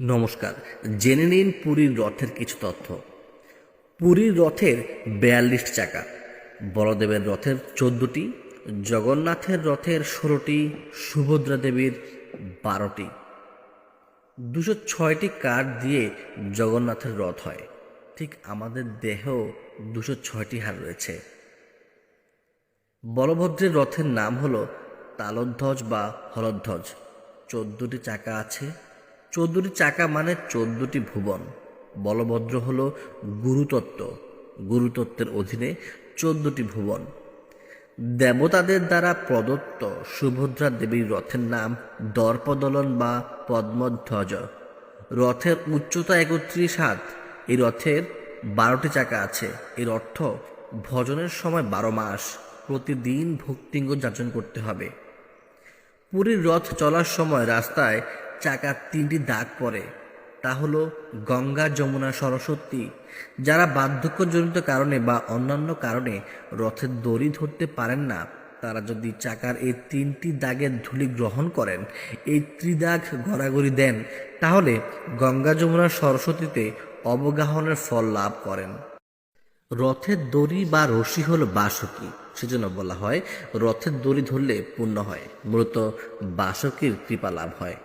নমস্কার। জেনে নিন পুরীর রথের কিছু তথ্য। পুরীর রথের বেয়াল্লিশ চাকা। বলদেবের রথের চোদ্দটি, জগন্নাথের রথের ষোলোটি, সুভদ্রা দেবীর বারোটি। দুশো ছয়টি কাঠ দিয়ে জগন্নাথের রথ হয়। ঠিক আমাদের দেহেও দুশো ছয়টি হার রয়েছে। বলভদ্রের রথের নাম হলো তালধ্বজ বা হলধ্বজ। চোদ্দটি চাকা আছে। চোদ্দটি চাকা মানে চোদ্দটি ভুবন। বলভদ্র হল গুরুতত্ত্ব। গুরুতত্ত্বের অধীনে চোদ্দটি ভুবন। দেবতাদের দ্বারা প্রদত্ত সুভদ্রা দেবীর রথের নাম দর্পদলন বা পদ্মধ্বজ। রথের উচ্চতা একত্রিশ হাত। এই রথের বারোটি চাকা আছে। এর অর্থ ভজনের সময় বারো মাস। প্রতিদিন ভক্তিঙ্গ যাচন করতে হবে। পুরীর রথ চলার সময় রাস্তায় চাকার তিনটি দাগ পড়ে। তা হলো গঙ্গা, যমুনা, সরস্বতী, যারা বার্ধক্যজনিত কারণে বা অন্যান্য কারণে রথের দড়ি ধরতে পারেন না। তারা যদি চাকার এই তিনটি দাগের ধুলি গ্রহণ করেন, এই ত্রিদাগ গড়াগড়ি দেন, তাহলে গঙ্গা, যমুনা, সরস্বতীতে অবগাহনের ফল লাভ করেন। রথের দড়ি বা রশি হল বাসকী, সেজন্য বলা হয় রথের দড়ি ধরলে পূর্ণ হয়, মূলত বাসকীর কৃপা লাভ হয়।